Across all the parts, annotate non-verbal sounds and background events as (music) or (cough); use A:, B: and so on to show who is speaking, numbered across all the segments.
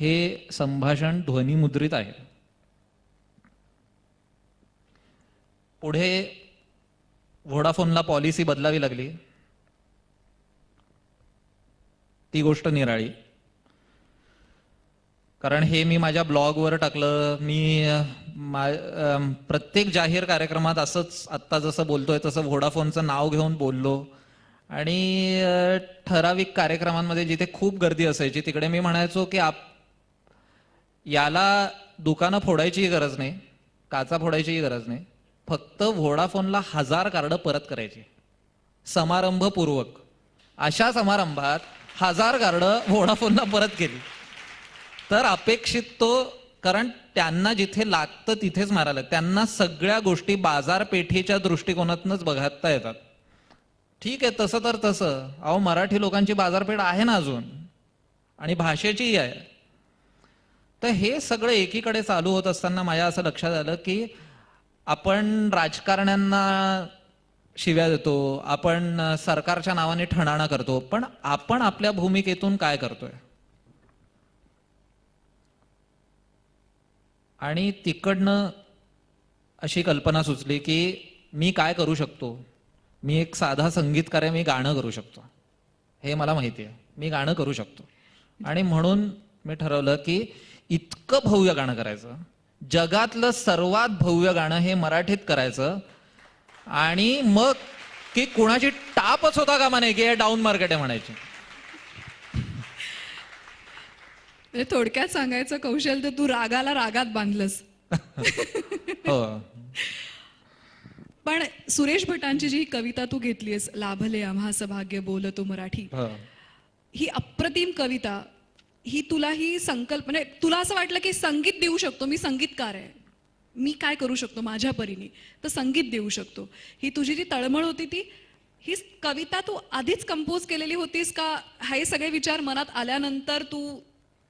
A: हे संभाषण ध्वनिमुद्रित आहे. पुढे व्होडाफोनला पॉलिसी बदलावी लागली. ती गोष्ट निराळी. कारण हे मी माझ्या ब्लॉगवर टाकलं मी मा- प्रत्येक जाहीर कार्यक्रमात असंच आत्ता जसं बोलतोय तसं व्होडाफोनचं नाव घेऊन बोललो. आणि ठराविक कार्यक्रमांमध्ये जिथे खूप गर्दी असायची तिकडे मी म्हणायचो की आप याला दुकानं फोडायचीही गरज नाही काचा फोडायचीही गरज नाही. फक्त व्होडाफोनला हजार कार्ड परत करायची. समारंभपूर्वक. अशा समारंभात हजार कार्ड व्होडाफोनला परत केली. तर अपेक्षित तो कारण त्यांना जिथे लागतं तिथेच मारायला त्यांना सगळ्या गोष्टी बाजारपेठेच्या दृष्टिकोनातूनच बघता येतात. ठीक आहे तसं तर तसं. अहो मराठी लोकांची बाजारपेठ आहे ना अजून? आणि भाषेचीही आहे. तर हे सगळं एकीकडे चालू होत असताना माझ्या असं लक्षात आलं की आपण राजकारण्यांना शिव्या देतो आपण सरकारच्या नावाने ठणाणा करतो पण आपण आपल्या भूमिकेतून काय करतोय? आणि तिकडनं अशी कल्पना सुचली की मी काय करू शकतो? मी एक साधा संगीतकार आहे मी गाणं करू शकतो. हे मला माहिती आहे. मी गाणं करू शकतो. आणि म्हणून मी ठरवलं की इतकं भव्य गाणं करायचं. जगातलं सर्वात भव्य गाणं हे मराठीत करायचं. आणि मग की कुणाची टापच होता कामा नाही की हे डाऊन मार्केट आहे म्हणायची.
B: म्हणजे थोडक्यात सांगायचं कौशल तर तू रागाला रागात बांधलंस.
A: हो.
B: पण सुरेश भटांची जी कविता तू घेतलीस लाभले आम्हास भाग्य बोलतो मराठी.
A: हो.
B: ही अप्रतिम कविता ही तुला ही संकल्प म्हणजे तुला असं वाटलं की संगीत देऊ शकतो मी संगीतकार आहे. मी काय करू शकतो माझ्या परीने? तर संगीत देऊ शकतो. ही तुझी जी तळमळ होती ती ही कविता तू आधीच कंपोज केलेली होतीस का? हे सगळे विचार मनात आल्यानंतर तू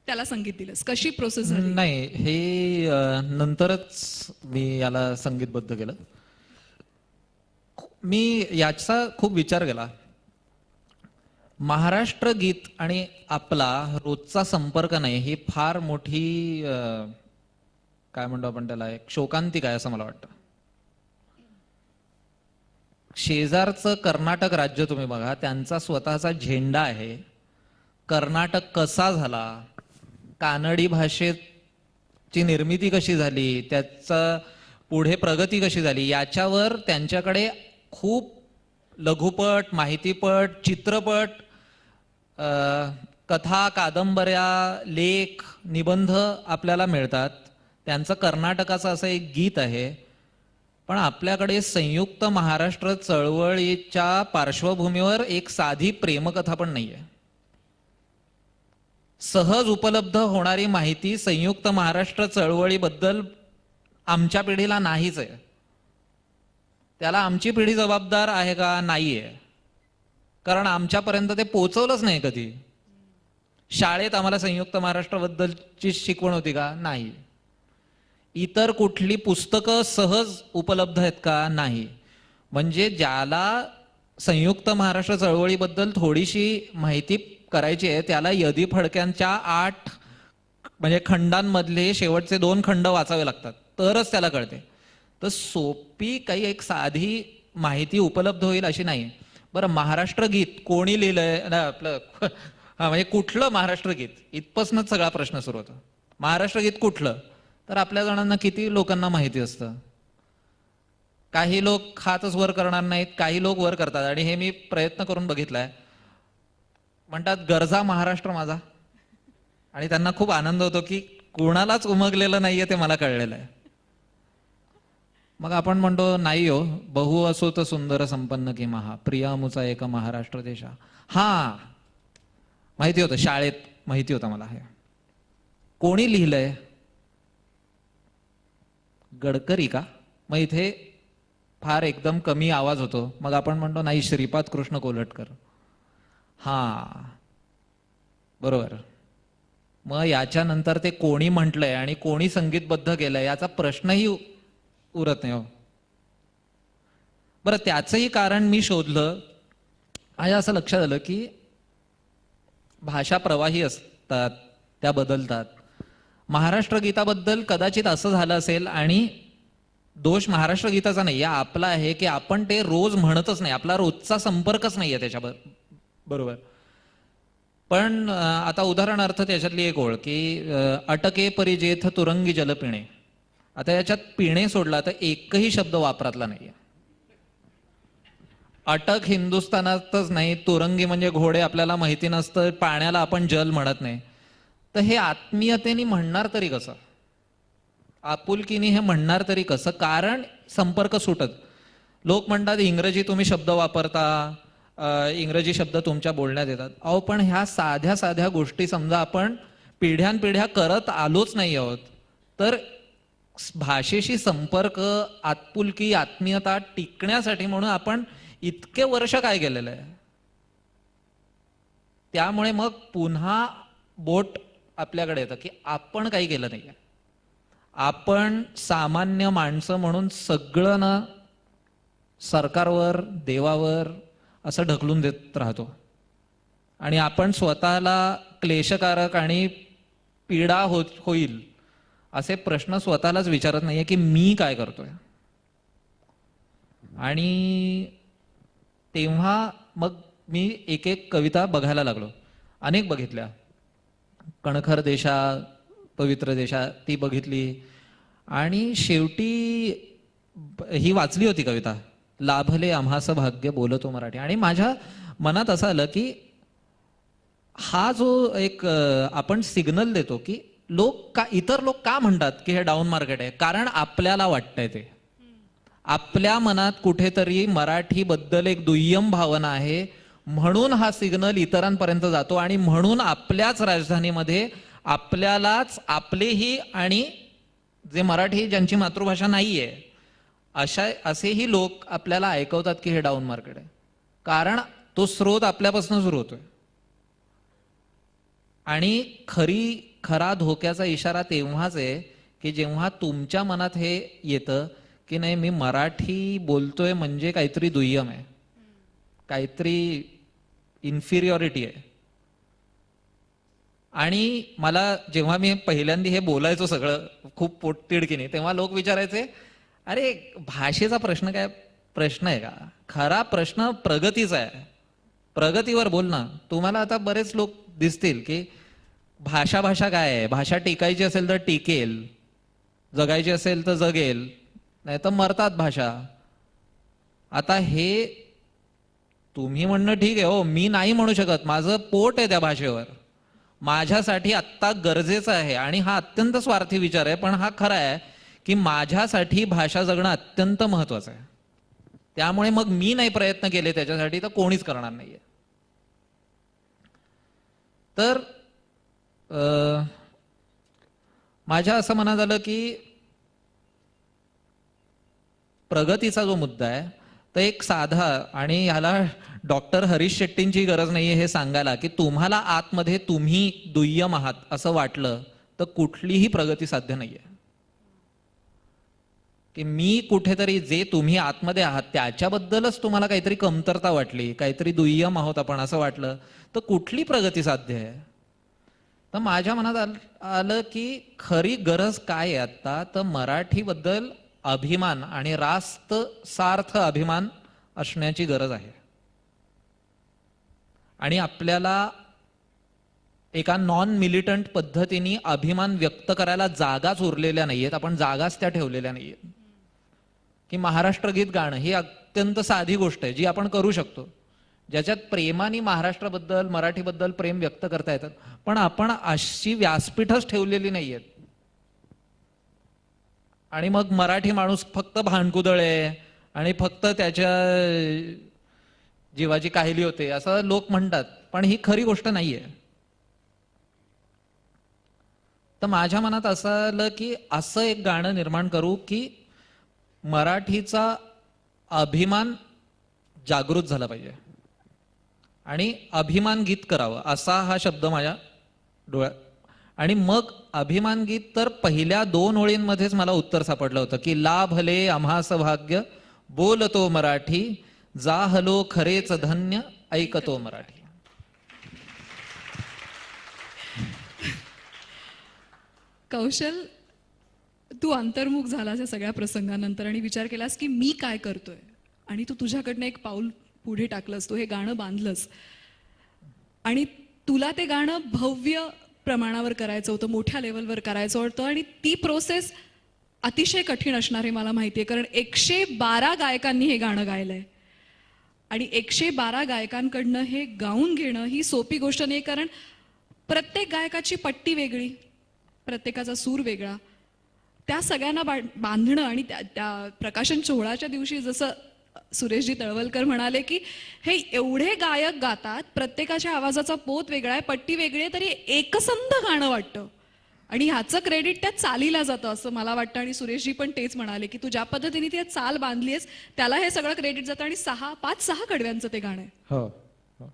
B: त्याला संगीत दिलंस. कशी प्रोसेस झाली?
A: नाही हे नंतरच मी याला संगीतबद्ध केलं. मी याचा खूप विचार केला. महाराष्ट्र गीत आणि आपला रोजचा संपर्क नाही ही फार मोठी काय म्हणतो आपण त्याला एक शोकांतिक आहे असं मला वाटतं. शेजारचं कर्नाटक राज्य तुम्ही बघा त्यांचा स्वतःचा झेंडा आहे. कर्नाटक कसा झाला कानडी भाषेची निर्मिती कशी झाली त्याचं पुढे प्रगती कशी झाली याच्यावर त्यांच्याकडे खूप लघुपट माहितीपट चित्रपट कथा कादंबऱ्या लेख निबंध आपल्याला मिळतात. त्यांचं कर्नाटकाचं असं एक गीत आहे. पण आपल्याकडे संयुक्त महाराष्ट्र चळवळीच्या पार्श्वभूमीवर एक साधी प्रेमकथा पण नाही आहे सहज उपलब्ध होणारी माहिती संयुक्त महाराष्ट्र चळवळीबद्दल आमच्या पिढीला नाहीच आहे. त्याला आमची पिढी जबाबदार आहे का? नाही आहे कारण आमच्यापर्यंत ते पोचवलंच नाही कधी. शाळेत आम्हाला संयुक्त महाराष्ट्राबद्दलची शिकवण होती का? नाही. इतर कुठली पुस्तकं सहज उपलब्ध आहेत का? नाही. म्हणजे ज्याला संयुक्त महाराष्ट्र चळवळीबद्दल थोडीशी माहिती करायची आहे त्याला यदी फडक्यांच्या आठ म्हणजे खंडांमधले शेवटचे दोन खंड वाचावे लागतात. तरच त्याला कळते. तर सोपी काही एक साधी माहिती उपलब्ध होईल अशी नाही. बरं महाराष्ट्र गीत कोणी लिहिलंय? ना आपलं हा म्हणजे कुठलं महाराष्ट्र गीत? इथपासूनच सगळा प्रश्न सुरू होतो. महाराष्ट्र गीत कुठलं? तर आपल्या जणांना किती लोकांना माहिती असतं? काही लोक खातच वर करणार नाहीत काही लोक वर करतात. आणि हे मी प्रयत्न करून बघितलाय. म्हणतात गरजा महाराष्ट्र माझा. आणि त्यांना खूप आनंद होतो की कोणालाच उमगलेलं नाहीये ते मला कळलेलं आहे. मग आपण म्हणतो नाही हो बहु असो तर सुंदर संपन्न की महा प्रियामुचा एक महाराष्ट्र देशा. हा माहिती होतं शाळेत माहिती होतं मला हे. कोणी लिहिलंय? गडकरी का? मग इथे फार एकदम कमी आवाज होतो. मग आपण म्हणतो नाही श्रीपाद कृष्ण कोलटकर. हा बरोबर. मग याच्यानंतर ते कोणी म्हटलंय आणि कोणी संगीतबद्ध केलंय याचा प्रश्नही उरत नाही हो. बरं त्याचंही कारण मी शोधलं. माझ्या असं लक्षात आलं की भाषा प्रवाही असतात त्या बदलतात. महाराष्ट्र गीताबद्दल कदाचित असं झालं असेल आणि दोष महाराष्ट्र गीताचा नाही. आहे आपला आहे की आपण ते रोज म्हणतच नाही. आपला रोजचा संपर्कच नाही आहे त्याच्या बरोबर. पण आता उदाहरणार्थ त्याच्यातली एक ओळ की अटके परिजेथ तुरंगी जल पिणे आता याच्यात पिणे सोडला तर एकही शब्द वापरातला नाहीये. अटक हिंदुस्थानातच नाही तुरंगी म्हणजे घोडे आपल्याला माहिती नसतं पाण्याला आपण जल म्हणत नाही. तर हे आत्मीयतेने म्हणणार तरी कसं? आपुलकीने हे म्हणणार तरी कसं? कारण संपर्क सुटत. लोक म्हणतात इंग्रजी तुम्ही शब्द वापरता इंग्रजी शब्द तुमच्या बोलण्यात येतात. अहो पण ह्या साध्या साध्या गोष्टी समजा आपण पिढ्यानपिढ्या करत आलोच नाही आहोत तर भाषेशी संपर्क आतपुलकी आत्मीयता टिकण्यासाठी म्हणून आपण इतके वर्ष काय केलेलं आहे? त्यामुळे मग पुन्हा बोट आपल्याकडे येतं की आपण काही केलं नाही आपण सामान्य माणसं म्हणून सगळं ना सरकारवर देवावर असं ढकलून देत राहतो. आणि आपण स्वतःला क्लेशकारक आणि पीडा होत होईल असे प्रश्न स्वतःलाच विचारत नाहीये की मी काय करतोय. आणि तेव्हा मग मी एक एक कविता बघायला लागलो. अनेक बघितल्या. कणखर देशा पवित्र देशा ती बघितली. आणि शेवटी ही वाचली होती कविता. लाभले आम्हास भाग्य बोलतो मराठी. आणि माझ्या मनात असं आलं की हा जो एक आपण सिग्नल देतो की लोक का इतर लोक का म्हणतात की हे डाऊन मार्केट आहे? कारण आपल्याला वाटतंय ते. आपल्या मनात कुठेतरी मराठीबद्दल एक दुय्यम भावना आहे. म्हणून हा सिग्नल इतरांपर्यंत जातो आणि म्हणून आपल्याच राजधानीमध्ये आपल्यालाच आपलेही आणि जे मराठी ज्यांची मातृभाषा नाही आहे अशा असेही लोक आपल्याला ऐकवतात की हे डाऊन मार्केट आहे. कारण तो स्रोत आपल्यापासून सुरू होतोय. आणि खरी खरा धोक्याचा इशारा तेव्हाच आहे की जेव्हा तुमच्या मनात हे येतं की नाही मी मराठी बोलतोय म्हणजे काहीतरी दुय्यम आहे. काहीतरी इन्फिरियॉरिटी आहे. आणि मला जेव्हा मी पहिल्यांदा हे बोलायचो सगळं खूप पोटतिडकीने तेव्हा लोक विचारायचे अरे भाषेचा प्रश्न काय? प्रश्न आहे का? खरा प्रश्न प्रगतीचा आहे. प्रगतीवर बोल ना. तुम्हाला आता बरेच लोक दिसतील की भाषा भाषा काय आहे? भाषा टिकायची असेल तर टिकेल जगायची असेल तर जगेल नाही तर मरतात भाषा. आता हे तुम्ही म्हणणं ठीक आहे हो. मी नाही म्हणू शकत. माझं पोट आहे त्या भाषेवर. माझ्यासाठी आत्ता गरजेचं आहे आणि हा अत्यंत स्वार्थी विचार आहे पण हा खरा आहे की माझ्यासाठी भाषा जगणं अत्यंत महत्वाचं आहे. त्यामुळे मग मी नाही प्रयत्न केले त्याच्यासाठी तर कोणीच करणार नाहीये. तर माझ्या असं म्हणा झालं की प्रगतीचा जो मुद्दा आहे तर एक साधा आणि ह्याला डॉक्टर हरीश शेट्टींची गरज नाहीये हे सांगायला की तुम्हाला आतमध्ये तुम्ही दुय्यम आहात असं वाटलं तर कुठलीही प्रगती साध्य नाहीये. की मी कुठेतरी जे तुम्ही आतमध्ये आहात त्याच्याबद्दलच तुम्हाला काहीतरी कमतरता वाटली काहीतरी दुय्यम आहोत आपण असं वाटलं तर कुठली प्रगती साध्य आहे? तर माझ्या मनात आल- आलं की खरी गरज काय आहे आता तर मराठीबद्दल अभिमान आणि रास्त सार्थ अभिमान असण्याची गरज आहे. आणि आपल्याला एका नॉन मिलिटंट पद्धतीने अभिमान व्यक्त करायला जागाच उरलेल्या नाहीयेत. आपण जागाच त्या ठेवलेल्या नाहीयेत. की महाराष्ट्र गीत गाणं ही अत्यंत साधी गोष्ट आहे जी आपण करू शकतो. ज्याच्यात प्रेमाने महाराष्ट्राबद्दल मराठीबद्दल प्रेम व्यक्त करता येतात पण आपण अशी व्यासपीठच ठेवलेली नाहीयेत. आणि मग मराठी माणूस फक्त भांडकुदळ आहे आणि फक्त त्याच्या जीवाची काहिली होते असं लोक म्हणतात. पण ही खरी गोष्ट नाहीये. तर माझ्या मनात असं आलं की असं एक गाणं निर्माण करू की मराठीचा अभिमान जागृत झाला पाहिजे. आणि अभिमान गीत करावं असा हा शब्द माझ्या डोळ्यात आणि मग अभिमान गीत तर पहिल्या दोन ओळींमध्येच मला उत्तर सापडलं होतं की लाभले आम्हास भाग्य बोलतो मराठी जा हलो खरेच धन्य ऐकतो मराठी.
B: कौशल तू अंतर्मुख झालास या सगळ्या प्रसंगानंतर आणि विचार केलास की मी काय करतोय? आणि तू तुझ्याकडनं एक पाऊल पुढे टाकलंस तू हे गाणं बांधलंस. आणि तुला ते गाणं भव्य प्रमाणावर करायचं होतं मोठ्या लेवलवर करायचं होतं आणि ती प्रोसेस अतिशय कठीण असणार हे मला माहिती आहे कारण एकशे बारा गायकांनी हे गाणं गायलं आहे आणि एकशे बारा गायकांकडनं हे गाऊन घेणं ही सोपी गोष्ट नाही कारण प्रत्येक गायकाची पट्टी वेगळी प्रत्येकाचा सूर वेगळा. त्या सगळ्यांना बांधणं आणि त्या त्या प्रकाशन सोहळाच्या दिवशी जसं सुरेशजी तळवलकर म्हणाले की हे एवढे गायक गातात प्रत्येकाच्या आवाजाचा पोत वेगळा आहे पट्टी वेगळी आहे तरी एकसंध गाणं वाटतं. आणि ह्याचं क्रेडिट त्या चालीला जातं असं मला वाटतं. आणि सुरेशजी पण तेच म्हणाले की तू ज्या पद्धतीने ती चाल बांधली आहेस त्याला हे सगळं क्रेडिट जातं आणि सहा पाच सहा कडव्यांचं ते गाणं आहे.
C: हो हो.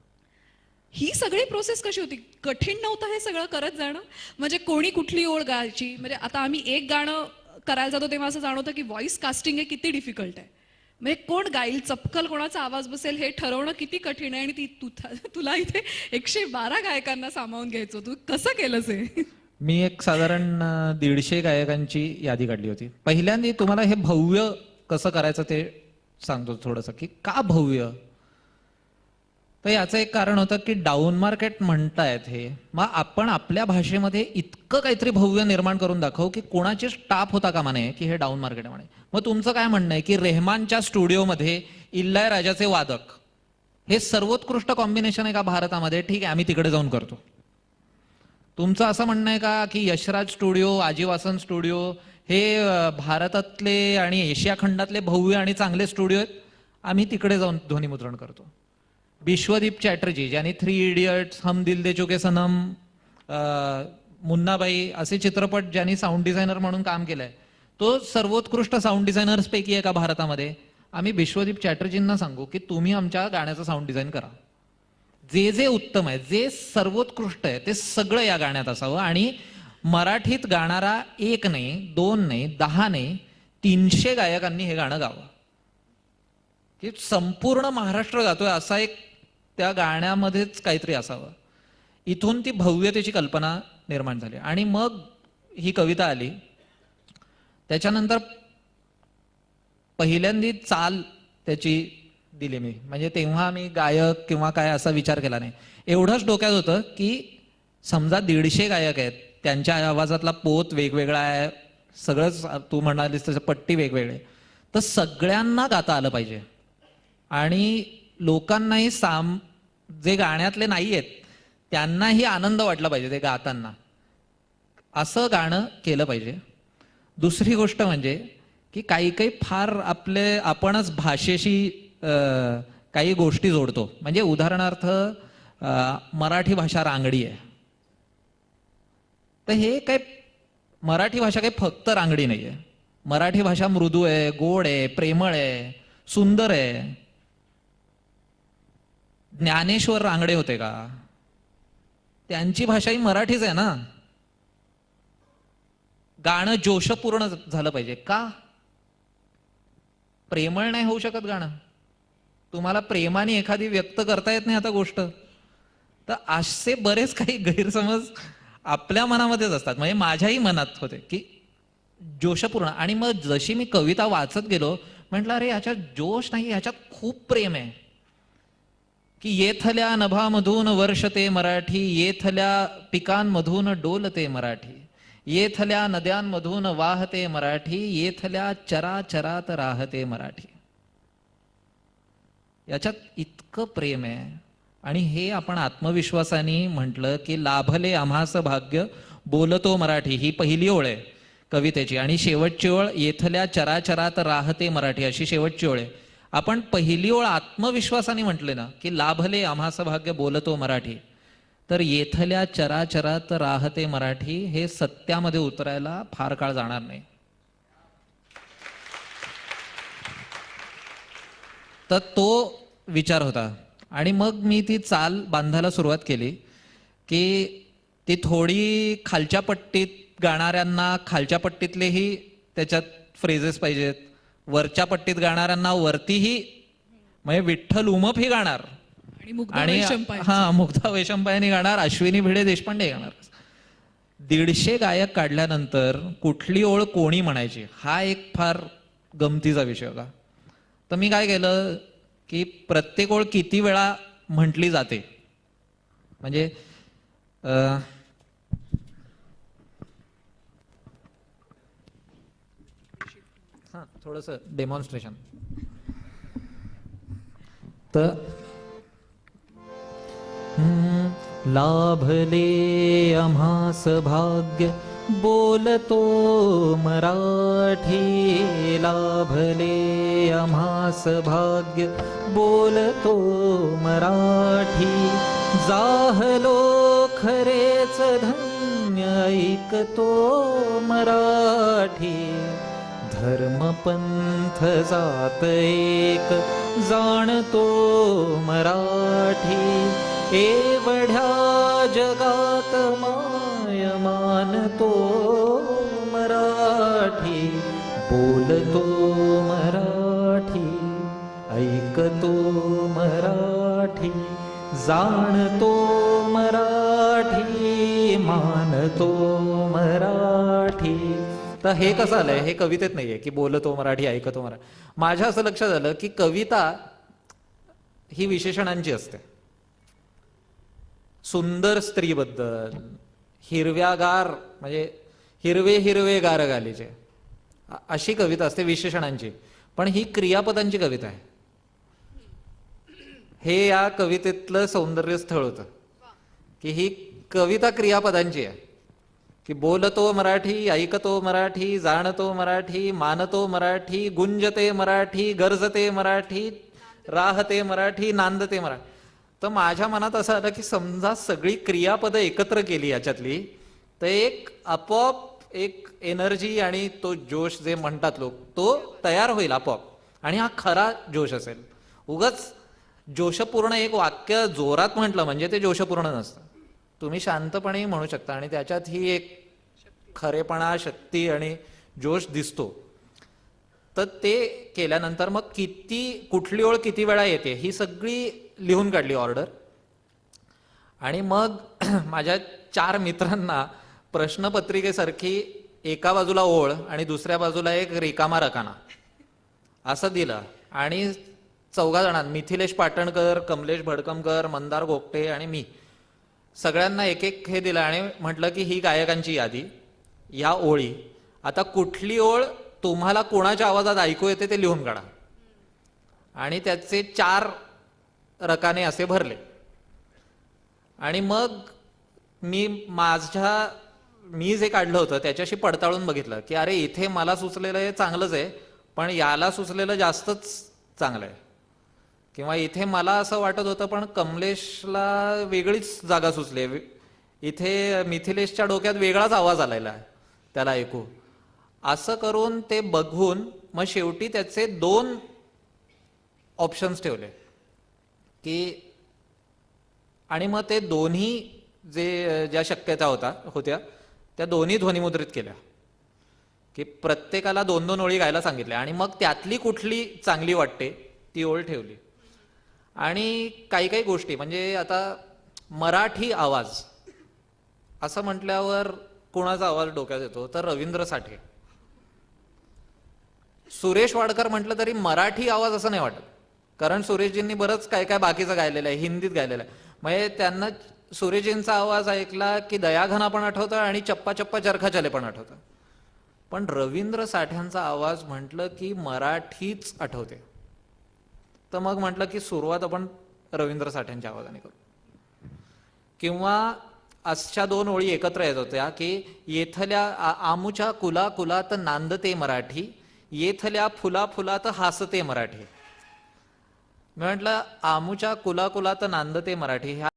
B: ही सगळी प्रोसेस कशी होती? कठीण नव्हतं हे सगळं करत जाणं? म्हणजे कोणी कुठली ओळ गायची? म्हणजे आता आम्ही एक गाणं करायला जातो तेव्हा असं जाणवतं की व्हॉइस कास्टिंग हे किती डिफिकल्ट आहे. म्हणजे कोण गाईल? चपकल कोणाचा आवाज बसेल? हे ठरवणं किती कठीण आहे आणि ती तु तुला इथे एकशे बारा गायकांना सामावून घ्यायचो तू कसं केलंस हे?
A: मी एक साधारण दीडशे गायकांची यादी काढली होती. पहिल्यांदा तुम्हाला हे भव्य कसं करायचं ते सांगतो थोडंसं की का भव्य? तर याचं एक कारण होतं की डाऊन मार्केट म्हणतायत हे. मग आपण आपल्या भाषेमध्ये इतकं काहीतरी भव्य निर्माण करून दाखवू की कोणाची स्टाफ होता का म्हणे की हे डाऊन मार्केट म्हणे. मग तुमचं काय म्हणणं आहे की रेहमानच्या स्टुडिओमध्ये इल्लाय राजाचे वादक हे सर्वोत्कृष्ट कॉम्बिनेशन आहे का भारतामध्ये? ठीक आहे आम्ही तिकडे जाऊन करतो. तुमचं असं म्हणणं आहे का की यशराज स्टुडिओ आजीवासन स्टुडिओ हे भारतातले आणि एशिया खंडातले भव्य आणि चांगले स्टुडिओ आहेत? आम्ही तिकडे जाऊन ध्वनिमुद्रण करतो. विश्वदीप चॅटर्जी ज्यांनी थ्री इडियट्स हम दिल दे चुके सनम मुन्नाबाई असे चित्रपट ज्यांनी साऊंड डिझायनर म्हणून काम केलंय. तो सर्वोत्कृष्ट साऊंड डिझायनर्स पैकी आहे का भारतामध्ये. आम्ही विश्वदीप चॅटर्जींना सांगू की तुम्ही आमच्या गाण्याचं साऊंड डिझाईन करा. जे जे उत्तम आहे जे सर्वोत्कृष्ट आहे ते सगळं या गाण्यात असावं. आणि मराठीत गाणारा एक नाही दोन नाही दहा नाही तीनशे गायकांनी हे गाणं गावं. की संपूर्ण महाराष्ट्र गातोय असा एक त्या गाण्यामध्येच काहीतरी असावं. इथून ती भव्यतेची कल्पना निर्माण झाली. आणि मग ही कविता आली. त्याच्यानंतर पहिल्यांदी चाल त्याची दिली मी. म्हणजे तेव्हा मी गायक किंवा काय असा विचार केला नाही. एवढंच डोक्यात होतं की समजा दीडशे गायक आहेत त्यांच्या आवाजातला पोत वेगवेगळा आहे सगळंच तू म्हणालीस त्याचं पट्टी वेगवेगळे तर सगळ्यांना गाता आलं पाहिजे. आणि लोकांनाही साम जे गाण्यातले नाही आहेत त्यांनाही आनंद वाटला पाहिजे ते गाताना. असं गाणं केलं पाहिजे. दुसरी गोष्ट म्हणजे की काही काही फार आपले आपणच भाषेशी काही गोष्टी जोडतो. म्हणजे उदाहरणार्थ मराठी भाषा रांगडी आहे. तर हे काय मराठी भाषा काही फक्त रांगडी नाही आहे मराठी भाषा मृदू आहे गोड आहे प्रेमळ आहे सुंदर आहे. ज्ञानेश्वर रांगडे होते का? त्यांची भाषा ही मराठीच आहे ना? गाणं जोशपूर्ण झालं पाहिजे. का? प्रेमळ नाही होऊ शकत गाणं. तुम्हाला प्रेमाने एखादी व्यक्त करता येत नाही आता गोष्ट. तर असे बरेच काही गैरसमज आपल्या मनामध्येच असतात. म्हणजे माझ्याही मनात होते की जोशपूर्ण. आणि मग जशी मी कविता वाचत गेलो म्हटलं अरे याच्यात जोश नाही याच्यात खूप प्रेम आहे. की येथल्या नभामधून वर्षते मराठी येथल्या पिकांमधून डोलते मराठी येथल्या नद्यांमधून वाहते मराठी येथल्या चराचरात राहते मराठी. याच्यात इतकं प्रेम आहे. आणि हे आपण आत्मविश्वासाने म्हटलं की लाभले आम्हास भाग्य बोलतो मराठी ही पहिली ओळ आहे कवितेची. आणि शेवटची ओळ येथल्या चराचरात राहते मराठी अशी शेवटची ओळ आहे. आपण पहिली ओळ आत्मविश्वासाने म्हटले ना की लाभले आम्हास भाग्य बोलतो मराठी. तर येथल्या चराचरात राहते मराठी हे सत्यामध्ये उतरायला फार काळ जाणार नाही. तर तो विचार होता. आणि मग मी ती चाल बांधायला सुरुवात केली की ती थोडी खालच्या पट्टीत गाणाऱ्यांना खालच्या पट्टीतलेही त्याच्यात फ्रेजेस पाहिजेत. वरच्या पट्टीत गाणाऱ्यांना वरतीही म्हणजे विठ्ठल उमप ही गाणार.
B: आणि.
A: हा मुग्धा वैशंपायनी गाणार अश्विनी भिडे देशपांडे गाणार. दीडशे गायक काढल्यानंतर कुठली ओळ कोणी म्हणायची? हा एक फार गमतीचा विषय होता. तर मी काय केलं की प्रत्येक ओळ किती वेळा म्हटली जाते? म्हणजे अं, हां थोडंसं डेमॉन्स्ट्रेशन तर लाभले आम्हास भाग्य बोलतो मराठी लाभले आम्हास भाग्य बोलतो मराठी जाहलो खरेच धन्य ऐकतो मराठी. धर्मपंथ जात एक जाणतो मराठी. एवढ्या जगात माय मानतो मराठी. बोलतो मराठी ऐकतो मराठी जाणतो मराठी मानतो मराठी. तर हे कसं आलंय? हे कवितेत नाहीये की बोलतो मराठी ऐकतो मराठी माझ्या असं लक्षात आलं की कविता ही विशेषणांची असते. सुंदर स्त्रीबद्दल हिरव्यागार म्हणजे हिरवे हिरवे गार गालीचे. अशी कविता असते विशेषणांची. पण ही क्रियापदांची कविता आहे. हे या कवितेतलं सौंदर्य स्थळ होतं. की ही कविता क्रियापदांची आहे. की बोलतो मराठी ऐकतो मराठी जाणतो मराठी मानतो मराठी गुंजते मराठी गरजते मराठी राहते मराठी नांदते मराठी. तर माझ्या मनात असं आलं की समजा सगळी क्रियापदं एकत्र केली याच्यातली तर एक आपोआप एक एनर्जी आणि तो जोश जे म्हणतात लोक तो तयार होईल आपोआप. आणि हा खरा जोश असेल. उगच जोशपूर्ण एक वाक्य जोरात म्हटलं म्हणजे ते जोशपूर्ण नसतं. तुम्ही शांतपणेही म्हणू शकता आणि त्याच्यात ही एक खरेपणा शक्ती आणि जोश दिसतो. तर ते केल्यानंतर मग किती कुठली ओळ किती वेळा येते ही सगळी लिहून काढली ऑर्डर. आणि मग (clears throat) माझ्या चार मित्रांना प्रश्नपत्रिकेसारखी एका बाजूला ओळ आणि दुसऱ्या बाजूला एक रिकामा रकाना असं दिलं. आणि चौघा जणांना मिथिलेश पाटणकर कमलेश भडकमकर मंदार गोपटे आणि मी. सगळ्यांना एक एक हे दिलं आणि म्हटलं की ही गायकांची यादी या ओळी. आता कुठली ओळ तुम्हाला कोणाच्या आवाजात ऐकू येते ते लिहून काढा. आणि त्याचे चार रकाने असे भरले. आणि मग मी माझ्या मी जे काढलं होतं त्याच्याशी पडताळून बघितलं की अरे इथे मला सुचलेलं हे चांगलंच आहे पण याला सुचलेलं जास्तच चांगलं आहे. किंवा इथे मला असं वाटत होतं पण कमलेशला वेगळीच जागा सुचली आहे. इथे मिथिलेशच्या डोक्यात वेगळाच आवाज आलेला आहे त्याला ऐकू. असं करून ते बघून मग शेवटी त्याचे दोन ऑप्शन्स ठेवले. की आणि मग ते दोन्ही जे ज्या शक्यता होता होत्या त्या दोन्ही ध्वनिमुद्रित केल्या. की प्रत्येकाला दोन दोन ओळी गायला सांगितल्या आणि मग त्यातली कुठली चांगली वाटते ती ओळ ठेवली. आणि काही काही गोष्टी म्हणजे आता मराठी आवाज असं म्हटल्यावर कोणाचा आवाज डोक्यात येतो? तर रवींद्र साठे. सुरेश वाडकर म्हटलं तरी मराठी आवाज असं नाही वाटत. कारण सुरेशजींनी बरंच काय काय बाकीचं गायलेलं आहे हिंदीत गायलेलं आहे. म्हणजे त्यांना सुरेशजींचा आवाज ऐकला की दयाघना पण आठवतं आणि चप्पा चप्पा चरखा चले पण आठवतं. पण रवींद्र साठ्यांचा आवाज म्हटलं की मराठीच आठवते. तर मग म्हटलं की सुरुवात आपण रवींद्र साठ्यांच्या आवाजाने करू. किंवा अशा दोन ओळी एकत्र येत होत्या की येथल्या आमूच्या आमुच्या कुला कुलात नांदते मराठी येथल्या फुला फुलात हासते मराठी. म्हटलं आमुच्या कुला कुलात नांदते मराठी ह्या